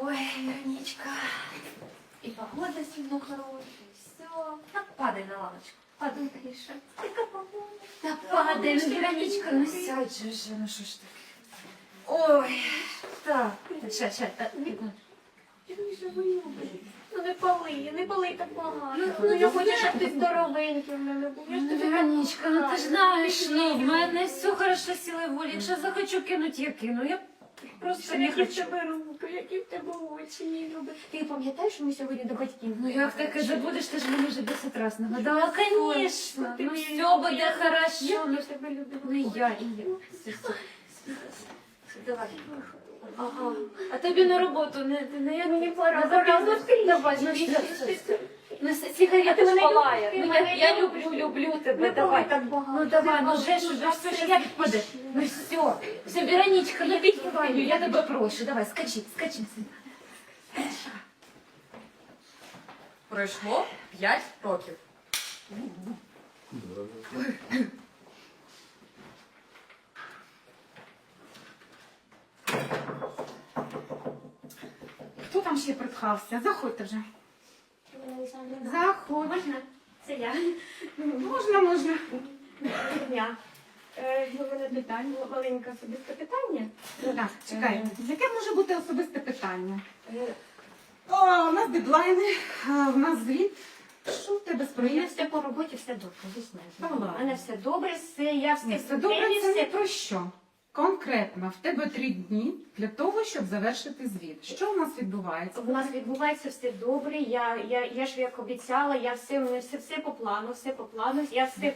Ой, Вероничка, и погода сильно хорошая, и все. Так падай на лавочку. Падай, погода. Да падай, ну, Вероничка, ну сядь же же, ну що ж таке. Ой, так, ще, ще, так, ну. Виюбай. Ну не пали, не пали так багато. Ну, я хочу, щоб ти здоровенький в мене був. Я ж тобі Вероничка, ну ти ж знаєш, ну, в мене все хорошо силой волі. Якщо захочу кинуть, я кину. Я просто не які в хочу. тебе руки, які в тебе очі, ні, люби. Ти пам'ятаєш, що ми сьогодні до батьків? Ну як таке забудеш, ти ж мені вже 10 разів нагадала. Конечно, Ти ну моя все любима. буде Я хорошо. люблю тебе любила. Ну і я, і я. Все, все. Давай. Ага. А тобі на роботу не, не як Мені пора, Ну, пора, ну, ну, давай, ну, ти- що ти- це? Ну, сигарети ж палає. Ну, я, я люблю, люблю тебе, давай давай. так багато. Ну давай, ну вже ж уже все, я я. Ну все, все, Вероничка, я підпадаю, я тебе прошу. Давай, скачи, скачи. Пройшло 5 років. Хто там ще припхався? Заходьте вже. Заходь. Можна? Це я. Можна, можна. Дня. Е, У мене питання, маленьке особисте питання. Так, чекай. Яке може бути особисте питання? Е, О, у нас дедлайни, а, у нас звіт. Що в тебе з У мене проєктом? все по роботі, все добре, знаєте. Та ладно. У мене все добре, все, я все Ні, все добре, це не про що. Конкретно, в тебе три дні для того, щоб завершити звіт. Що у нас відбувається? У нас відбувається все добре. Я, я, я ж як обіцяла, я все, мене все, все по плану, все по плану. Я все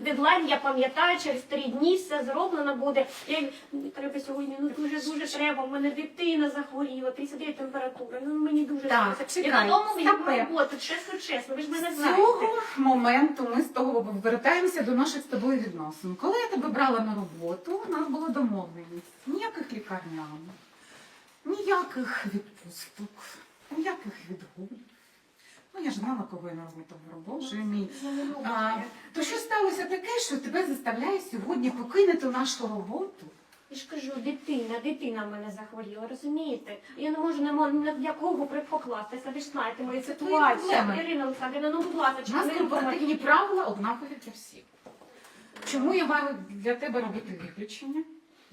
дедлайн, я пам'ятаю, через три дні все зроблено буде. Я мені треба сьогодні, ну дуже дуже треба. У мене дитина захворіла, 39 температура. Ну мені дуже Так, хочеться. Я додому роботу, чесно, чесно. Ви ж мене З знаєте. цього моменту ми з того повертаємося до наших з тобою відносин. Коли я тебе брала на роботу, у нас була домовленість. Ніяких лікарняних, ніяких відпусток, ніяких відгулів. Ну, я ж знала, кого я на роботу боже мій. А, то що сталося таке, що тебе заставляє сьогодні покинути нашу роботу? Я ж кажу, дитина, дитина в мене захворіла, розумієте? Я не можу не можу ні якого покластися. Ви ж знаєте мою твої ситуацію. проблеми. Ірина Олександрівна, ну будь ласка, У нас не корпоративні правила однакові для всіх. Чому я маю для тебе робити виключення?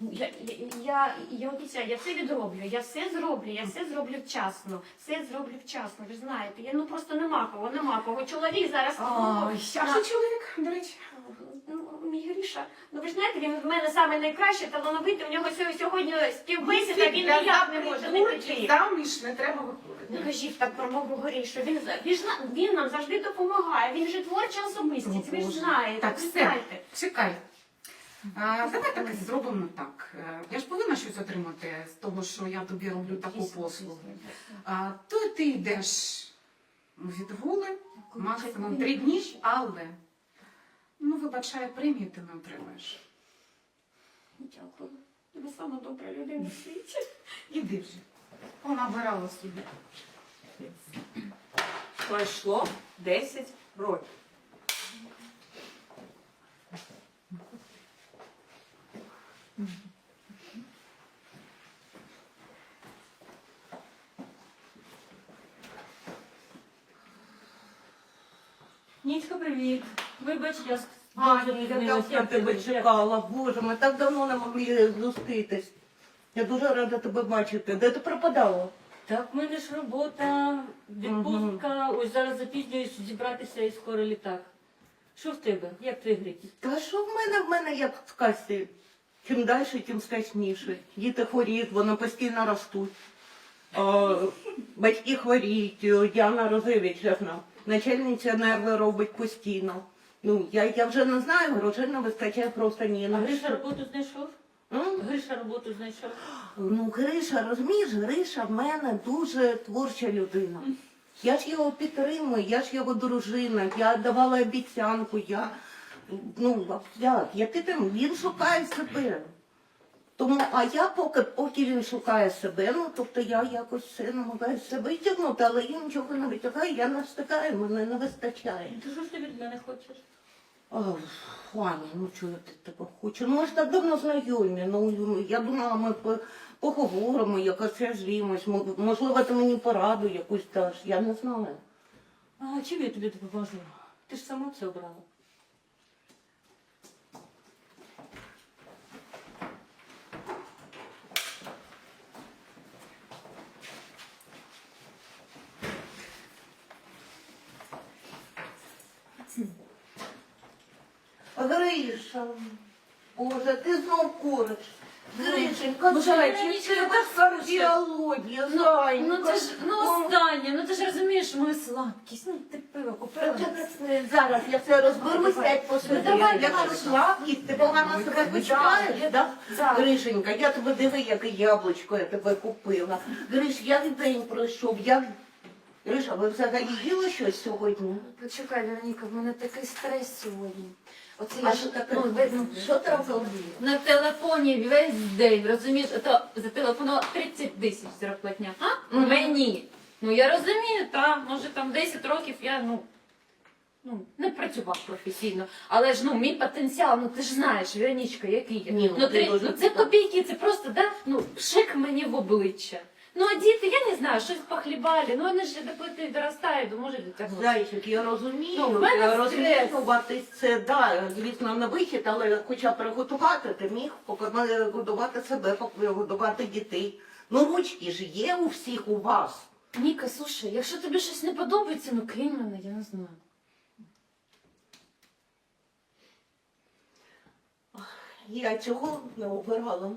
Я, я, я, я обіцяю, я все відроблю, я все зроблю, я все зроблю вчасно, все зроблю вчасно, ви ж знаєте, я ну просто нема кого, нема кого. Чоловік зараз. Ой, а що чоловік, до речі? Ну, мій Гріша, ну ви ж знаєте, він в мене саме найкраще талановитий, у нього сьо- сьогодні співбесіда, він ніяк не може не прийти. Заміж не треба виходити. Не кажіть так про мого Гришу, він, він, ж на- він нам завжди допомагає, він же творча особистість, ви ж знаєте, Так, ви все, знаєте. чекай. Давай так зробимо так. Е, Я ж повинна щось отримати з того, що я тобі роблю таку послугу. То ти йдеш у відгули, максимум три дні, але ну, вибачай, премію ти не отримаєш. Дякую. Ви сама добра людина в світі. Іди вже. Вона обирала собі. Пройшло 10 років. Нічка, привіт. Вибач, я Аня, я так тебе чекала. Боже, ми так давно не могли зустрітись. Я дуже рада тебе бачити. Де ти пропадала? Так, в мене ж робота, відпустка, ось зараз запізнююсь зібратися і скоро літак. Що в тебе? Як твій гріті? Та що в мене в мене як в касі? Чим далі, тим страшніше. Діти хворіють, вони постійно ростуть. А, батьки хворіють, Діана Розевичевна. Начальниця нерви робить постійно. Ну, я, я вже не знаю, грошей не вистачає просто ні А Гриша роботу знайшов? М? Гриша роботу знайшов. Ну, Гриша, розумієш, Гриша в мене дуже творча людина. Я ж його підтримую, я ж його дружина, я давала обіцянку, я ну як, який там він шукає себе. Тому, а я поки, поки він шукає себе, ну тобто я якось все намагаюся витягнути, але я нічого не витягаю, я не встигаю, мене не вистачає. Ти що ж ти від мене хочеш? Аня, ну чого я від тебе хочу? Ну ми ж так давно знайомі. Ну я думала, ми поговоримо, якось розвіємось. Можливо, ти мені пораду якусь даш, я не знаю. А чим я тобі допоможу? Ти ж сама це обрала. Гриша, Боже, ти знов куриш. Гришенька, Боже, зайчик, Вероничка, це так кардіологія, зайка. Ну це ж ну останнє, ну ти ж розумієш мою слабкість. Ну ти пиво купила. Зараз я все розберусь, сядь посиди. Ну, давай, Якщо давай. слабкість, ти погано себе почуваєш, да? Так. Гришенька, я тебе диви, яке яблучко я тебе купила. Гриш, як день пройшов, як... Гриша, ви взагалі їли щось сьогодні? Почекай, Вероніка, в мене такий стрес сьогодні. Оце А я що таке? ну, видно, Що трапилось? На телефоні весь день, розумієш, то зателефонувала 30 тисяч зарплатня. А? Мгм. Мені. Ну я розумію, та, може там 10 років я ну, ну, не працював професійно. Але ж ну мій потенціал, ну ти ж знаєш, Веронічка, який я. Ні, ну, ну, ти три- дуже ну, це крута. копійки, це просто да, ну, пшик мені в обличчя. Ну а діти, я не знаю, щось похлібалі, ну вони ж коли ти доростають, може дотягнути. Зайчик, я розумію, Ну, в мене я стрес. розмінюватись це, да, звісно, не вихід, але хоча б приготувати, ти міг поки- годувати себе, поки годувати дітей. Ну, ручки ж є у всіх у вас. Ніка, слушай, якщо тобі щось не подобається, ну кинь мене, я не знаю. Я цього не обирала.